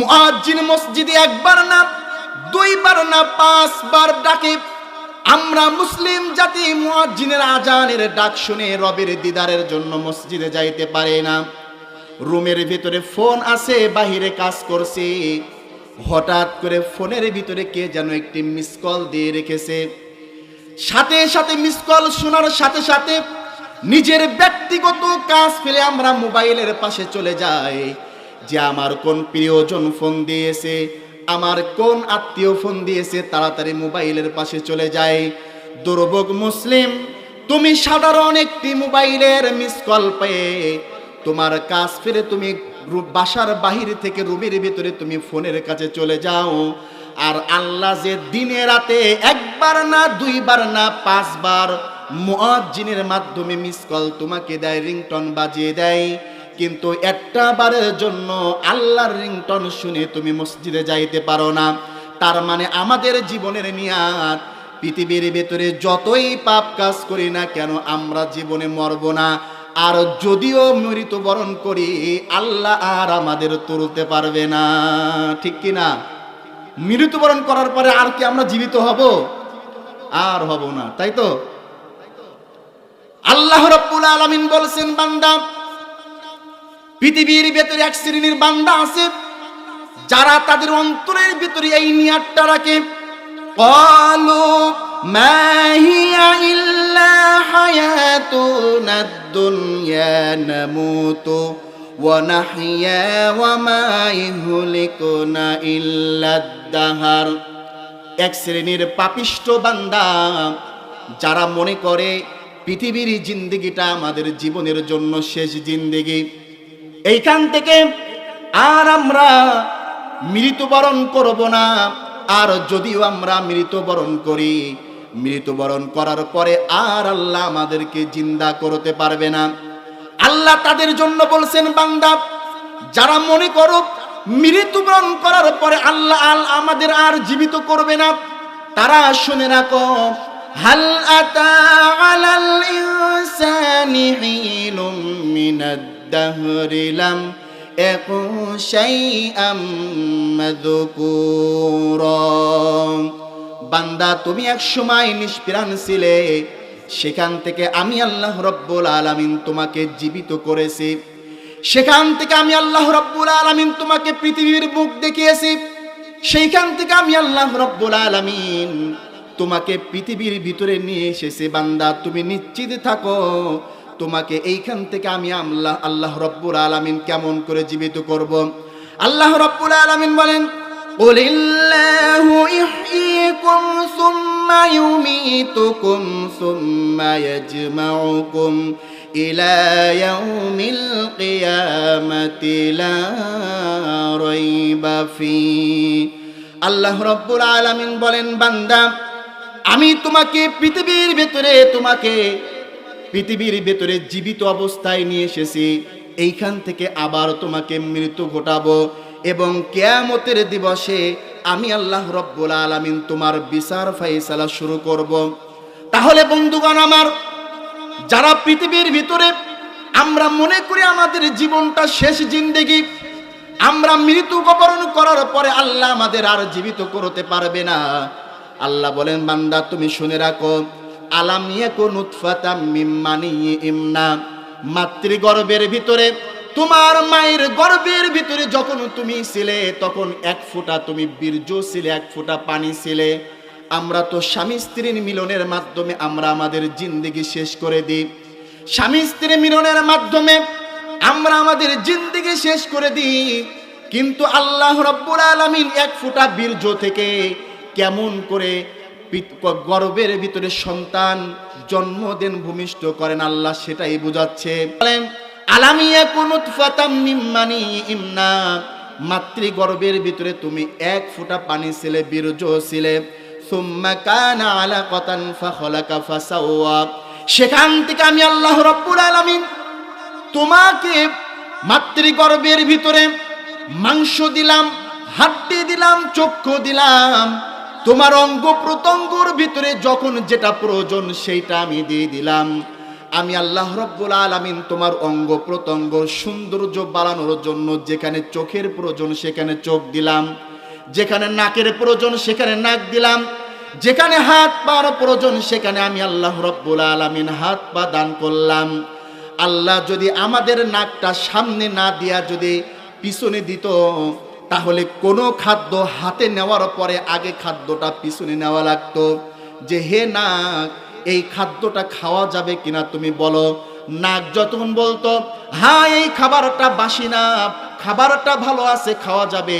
মুআজ্জিন মসজিদে একবার না, দুইবার না, পাঁচবার ডাকে। আমরা মুসলিম জাতি মুয়াজ্জিনের আজানের ডাক শুনে রবের দিদারের জন্য মসজিদে যাইতে পারে না। রুমের ভিতরে ফোন আছে, বাহিরে কাজ করছে। হঠাৎ করে ফোনের ভিতরে কে যেন একটি মিস কল দিয়ে রেখেছে। সাথে সাথে মিস কল শোনার সাথে সাথে নিজের ব্যক্তিগত কাজ ফেলে আমরা মোবাইলের পাশে চলে যাই। যে আমার কোন প্রিয়জন ফোন দিয়েছে, আমার কোন আত্মীয় ফোন দিয়েছে, তাড়াতাড়ি মোবাইলের পাশে চলে যায় দুর্ভোগ মুসলিম, তুমি সাধারণ একটি মোবাইলের মিস কল পেয়ে তোমার কাজ ফেলে তুমি বাসার বাহির থেকে রুমের ভিতরে তুমি ফোনের কাছে চলে যাও। আর আল্লাহ যে দিনে রাতে একবার না, দুইবার না, পাঁচবার মুআজ্জিনের মাধ্যমে মিস কল তোমাকে দেয়, রিংটন বাজিয়ে দেয়। কিন্তু একটা বারের জন্য আল্লাহর রিংটন শুনে তুমি মসজিদে যাইতে পারো না। তার মানে আমাদের জীবনের নিয়াত পৃথিবীর ভেতরে যতই পাপ কাজ করি না কেন আমরা জীবনে মরব না। আর যদিও মৃত্যুবরণ করি, আল্লাহ আর আমাদের তুলতে পারবে না। ঠিক কি না? মৃত্যুবরণ করার পরে আর কি আমরা জীবিত হব? আর হব না, তাই তো? আল্লাহ রব্বুল আলামিন বলছেন, বান্দা পৃথিবীর ভেতরে এক শ্রেণির বান্দা আছে, যারা তাদের অন্তরের ভেতরে এই নিয়ারটা রাখে। কলো মাহিয়া ইল্লা হায়াতুনা দুনিয়া নামুতু, ওয়া নাহইয়া ওয়া মা ইহলিকুনা ইল্লা দাহার। এক শ্রেণির পাপিষ্ট বান্দা, যারা মনে করে পৃথিবীর জিন্দিগিটা আমাদের জীবনের জন্য শেষ জিন্দিগি। এইখান থেকে আর আমরা মৃত্যুবরণ করব না। আর যদিও আমরা মৃত্যুবরণ করি, মৃত্যুবরণ করার পরে আর আল্লাহ আমাদেরকে জিন্দা করতে পারবে না। আল্লাহ তাদের জন্য বলছেন, বান্দা, যারা মনে করো মৃত্যুবরণ করার পরে আল্লাহ আল আমাদের আর জীবিত করবে না, তারা শুনে রাখো, হাল আতা আলাল ইনসানি হিলুম মিনাদ দাহরি লাম একু শাইআম মাযকুরা বান্দা, তুমি এক সময় নিষ্প্রাণ ছিলে। সেখান থেকে আমি আল্লাহ রব্বুল আলামিন তোমাকে জীবিত করেছি। সেখান থেকে আমি আল্লাহ রব্বুল আলামিন তোমাকে পৃথিবীর মুখ দেখিয়েছি। সেইখান থেকে আমি আল্লাহ রব্বুল আলামিন তোমাকে পৃথিবীর ভিতরে নিয়ে এসেছে। বান্দা, তুমি নিশ্চিত থাকো তোমাকে এইখান থেকে আমি আল্লাহ আল্লাহ রব্বুল আলামিন কেমন করে জীবিত করব আল্লাহ রব্বুল আলামিন বলেন قل الله يحييكم ثم يميتكم ثم يجمعكم إلى يوم القيامة لا ريب فيه আল্লাহ রব্বুল আলামিন বলেন বান্দা আমি তোমাকে পৃথিবীর ভেতরে তোমাকে পৃথিবীর ভেতরে জীবিত অবস্থায় নিয়ে এসেছি। এইখান থেকে আবার তোমাকে মৃত্যু ঘটাবো এবং কেয়ামতের দিবসে আমি আল্লাহ রব্বুল আলামিন তোমার বিচার ফাইসালা শুরু করব। তাহলে বন্ধুগণ আমার, যারা পৃথিবীর ভিতরে আমরা মনে করি আমাদের জীবনটা শেষ জিন্দেগি, আমরা মৃত্যুবরণ করার পরে আল্লাহ আমাদের আর জীবিত করতে পারবে না। আল্লাহ বলেন, বান্দা, তুমি শুনে রাখো আলাম ইয়াকুন মাতৃগর্ভের ভিতরে, তোমার মায়ের গর্ভের ভিতরে যখন তুমি ছিলে, তখন এক ফোঁটা তুমি বীর্য ছিলে, এক ফোঁটা পানি ছিলে। আমরা তো স্বামী স্ত্রীর মিলনের মাধ্যমে আমরা আমাদের জিন্দেগি শেষ করে দিই। স্বামী স্ত্রী মিলনের মাধ্যমে আমরা আমাদের জিন্দেগি শেষ করে দিই। কিন্তু আল্লাহ রব্বুল আলামিন এক ফোঁটা বীর্য থেকে কেমন করে গর্ভের ভিতরে সন্তান জন্ম দেন ভূমিষ্ঠ করেন, আল্লাহ সেটাই বোঝাচ্ছে। বলেন, আলামিয়া কোন মিম্মানি ইমনা। মাতৃগর্ভের ভিতরে তুমি এক ফোঁটা পানি ছিলে, বীর্য ছিলে। সুম্মা কানা আলাকাতান ফাখলাকা ফাসাওয়া। সেখান থেকে আমি আল্লাহ রব্বুল আলামিন তোমাকে মাতৃগর্ভের ভিতরে মাংস দিলাম, হাড্ডি দিলাম, চক্ষু দিলাম। তোমার অঙ্গ প্রত্যঙ্গর ভিতরে যখন যেটা প্রয়োজন সেইটা আমি দিয়ে দিলাম। আমি আল্লাহ রব্বুল আলামিন তোমার অঙ্গ প্রত্যঙ্গ, সৌন্দর্য বাড়ানোর জন্য যেখানে চোখের প্রয়োজন সেখানে চোখ দিলাম, যেখানে নাকের প্রয়োজন সেখানে নাক দিলাম, যেখানে হাত পার প্রয়োজন সেখানে আমি আল্লাহ রব্বুল আলামিন হাত পা দান করলাম। আল্লাহ যদি আমাদের নাকটা সামনে না দিয়া যদি পিছনে দিত তাহলে কোনো খাদ্য হাতে নেওয়ার পরে আগে খাদ্যটা পিছনে নেওয়া লাগতো। যে হে নাক এই খাদ্যটা খাওয়া যাবে কিনা তুমি বলো। নাক যতক্ষণ বলতো হ্যাঁ এই খাবারটা বাসি না, খাবারটা ভালো আছে, খাওয়া যাবে।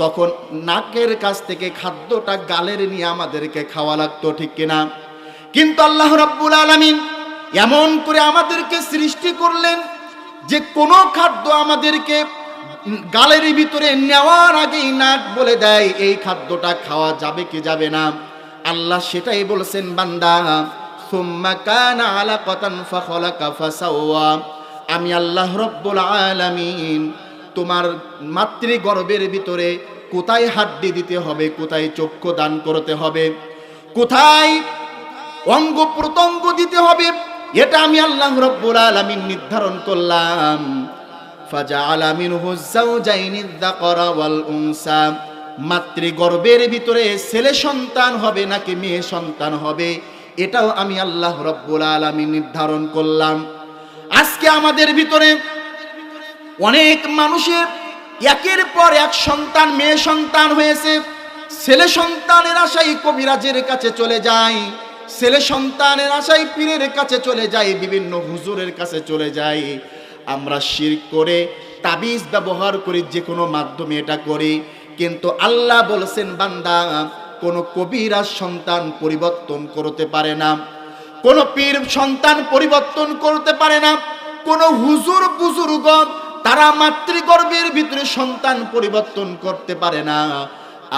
তখন নাকের কাছ থেকে খাদ্যটা গালের নিয়ে আমাদেরকে খাওয়া লাগতো, ঠিক কিনা? কিন্তু আল্লাহ রাব্বুল আলামিন এমন করে আমাদেরকে সৃষ্টি করলেন যে কোনো খাদ্য আমাদেরকে গালের ভিতরে নেওয়ার আগেই নাক বলে দেয়, এই খাদ্যটা খাওয়া যাবে কি যাবে না? আল্লাহ সেটাই বলছেন, বান্দা আমি আল্লাহ রব্বুল আলামিন তোমার মাতৃগর্ভের ভিতরে কোথায় হাড্ডি দিতে হবে, কোথায় চক্ষু দান করতে হবে, কোথায় অঙ্গ প্রত্যঙ্গ দিতে হবে, এটা আমি আল্লাহ রব্বুল আলামিন নির্ধারণ করলাম। ফাজআলা মিনহু যাওজাইনি যাকারা ওয়াল উনসা। ভিতরে ছেলে সন্তান হবে নাকি মেয়ে সন্তান হবে, এটাও আমি আল্লাহ রব্বুল আলামিন নির্ধারণ করলাম। আজকে আমাদের ভিতরে অনেক মানুষের একের পর এক সন্তান, মেয়ে সন্তান হয়েছে। ছেলে সন্তানের আশাই কবিরাজের কাছে চলে যায়, ছেলে সন্তানের আশাই পীরের কাছে চলে যায়, বিভিন্ন হুজুরের কাছে চলে যায়। আমরা শির করে, তাবিজ ব্যবহার করি যে কোনো মাধ্যমে এটা করি। কিন্তু আল্লাহ বলছেন, বান্দা, কোনো কবিরা সন্তান পরিবর্তন করতে পারে না। কোনো পীর সন্তান পরিবর্তন করতে পারে না। কোনো হুজুর, বুজুর্গ, তারা মাতৃগর্ভের ভিতরে সন্তান পরিবর্তন করতে পারে না।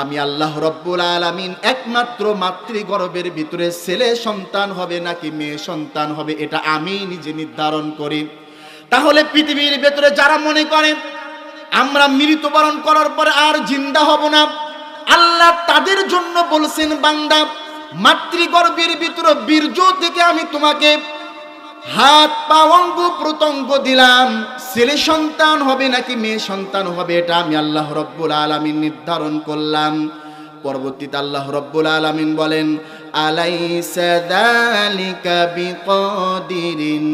আমি আল্লাহ রব্বুল আলামিন একমাত্র মাতৃগর্ভের ভিতরে ছেলে সন্তান হবে নাকি মেয়ে সন্তান হবে, এটা আমি নিজে নির্ধারণ করি। তাহলে পৃথিবীর ভেতরে যারা মনে করে, আমরা মৃত্যুবরণ করার পর আর জিন্দা হব না। আল্লাহ তাদের জন্য বলছেন, বান্দা, মাতৃগর্ভের ভিতরে বীর্য থেকে আমি তোমাকে হাত, পা, অঙ্গ প্রত্যঙ্গ দিলাম। ছেলে সন্তান হবে নাকি মেয়ে সন্তান হবে, এটা আমি আল্লাহ রব্বুল আলামিন নির্ধারণ করলাম। পরবর্তীতে আল্লাহ রব্বুল আলামিন বলেন, আলাইসা যালিকা বিকাদিরিন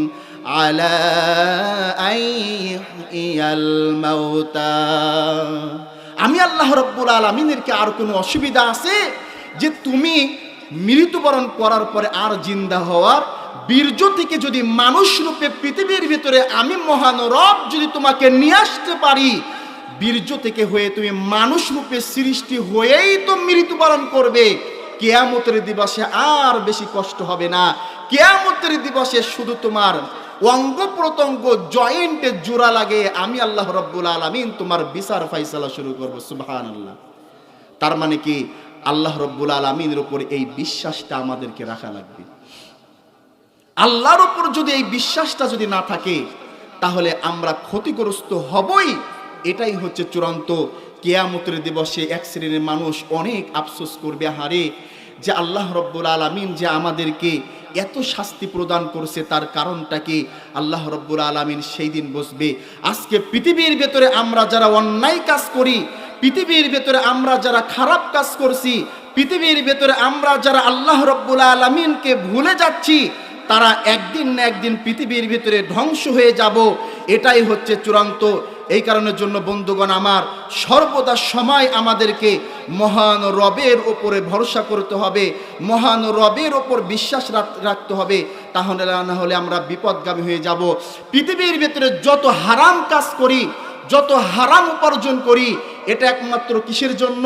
আলা আইয়াল মাউতা আমি আল্লাহ রব্বুল আলামিনের কি আর কোনো অসুবিধা আছে যে তুমি মৃত্যুবরণ করার পরে আর জিন্দা হওয়ার? বীর্য থেকে যদি মানুষ রূপে পৃথিবীর ভিতরে আমি মহান রব যদি তোমাকে নিয়ে আসতে পারি, বীর্য থেকে হয়ে তুমি মানুষ রূপে সৃষ্টি হয়েই তো মৃত্যুবরণ করবে। কেয়ামতের দিবসে আর বেশি কষ্ট হবে না। কেয়ামতের দিবসে শুধু তোমার অঙ্গ প্রত্যঙ্গ জয়েন্টে জোড়া লাগে, আমি আল্লাহ রব্বুল আলমিন তোমার বিচার ফাইসালা শুরু করব সুবহান আল্লাহ তার মানে কি? আল্লাহ রব্বুল আলমিনের উপর এই বিশ্বাসটা আমাদেরকে রাখা লাগবে। আল্লাহর উপর যদি এই বিশ্বাসটা যদি না থাকে, তাহলে আমরা ক্ষতিগ্রস্ত হবই। এটাই হচ্ছে চূড়ান্ত। কেয়ামতের দিবসে এক শ্রেণির মানুষ অনেক আফসোস করবে, হারে যে আল্লাহ রব্বুল আলমিন যে আমাদেরকে এত শাস্তি প্রদান করছে, তার কারণটা কি? আল্লাহ রব্বুল আলমিন সেই দিন বসবে। আজকে পৃথিবীর ভেতরে আমরা যারা অন্যায় কাজ করি, পৃথিবীর ভেতরে আমরা যারা খারাপ কাজ করছি, পৃথিবীর ভেতরে আমরা যারা আল্লাহ রব্বুল আলমিনকে ভুলে যাচ্ছি, তারা একদিন না একদিন পৃথিবীর ভিতরে ধ্বংস হয়ে যাব। এটাই হচ্ছে চূড়ান্ত এই কারণের জন্য, বন্ধুগণ, আমার সর্বদা সময় আমাদেরকে মহান রবের ওপরে ভরসা করতে হবে, মহান রবের ওপর বিশ্বাস রাখতে হবে। তাহলে না হলে আমরা বিপদগামী হয়ে যাব। পৃথিবীর ভিতরে যত হারাম কাজ করি, যত হারাম উপার্জন করি, এটা একমাত্র কিসের জন্য?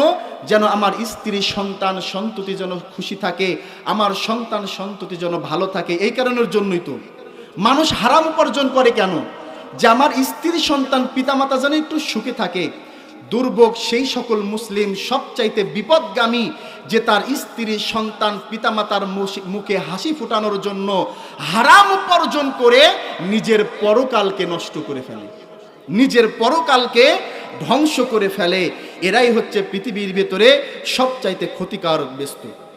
যেন আমার স্ত্রী সন্তান সন্ততি যেন খুশি থাকে, আমার সন্তান সন্ততি যেন ভালো থাকে, এই কারণের জন্যই তো। মানুষ হারাম উপার্জন করে কেন? যে আমার স্ত্রী, সন্তান, পিতামাতা যেন একটু সুখে থাকে। দুর্ভোগ সেই সকল মুসলিম সবচাইতে বিপদগামী যে তার স্ত্রী, সন্তান, পিতামাতার মুখে হাসি ফুটানোর জন্য হারাম উপার্জন করে নিজের পরকালকে নষ্ট করে ফেলে। নিজের পরকালকে ধ্বংস করে ফেলে। এরাই হচ্ছে পৃথিবীর ভেতরে সবচাইতে ক্ষতিকারক বস্তু।